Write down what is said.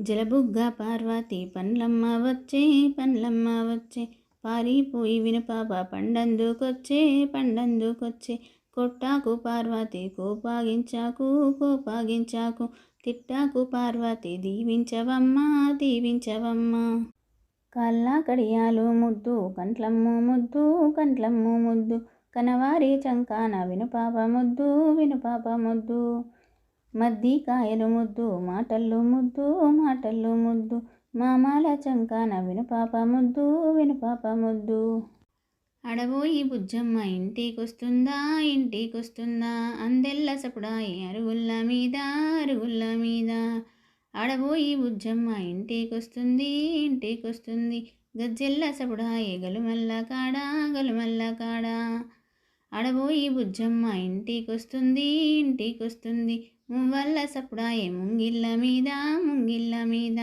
జలబుగ్గ పార్వతి పండ్లమ్మ వచ్చే పండ్లమ్మ వచ్చే. పారిపోయి వినుపాప పండందుకొచ్చే పండందుకొచ్చే. కొట్టాకు పార్వతి కోపాగించాకు కోపాగించాకు. తిట్టాకు పార్వతి దీవించవమ్మా దీవించవమ్మా. కళ్ళ కడియాలు ముద్దు కంట్లమ్ము ముద్దు కంట్లమ్ము ముద్దు. కనవారి చంకాన వినుపాప ముద్దు వినుపాప ముద్దు. మద్ది కాయలు ముద్దు మాటల్లో ముద్దు మాటల్లో ముద్దు. మామాల చంకాన వినుపాప ముద్దు వినుపాప ముద్దు. అడబోయి బుజ్జమ్మ ఇంటికొస్తుందా ఇంటికొస్తుందా? అందెల్ల సపుడాయి అరుగుల్ల మీద అరుగుల్ల మీద. అడబోయి బుజ్జమ్మ ఇంటికొస్తుంది ఇంటికొస్తుంది. గజ్జెల్ల సపుడాయి గలుమల్ల కాడా గలుమల్ల కాడా. అడబోయి బుజ్జమ్మ ఇంటికొస్తుంది ఇంటికొస్తుంది. మువ్వల్ల సప్పుడాయే ముంగిళ్ళ మీద ముంగిళ్ళ మీద?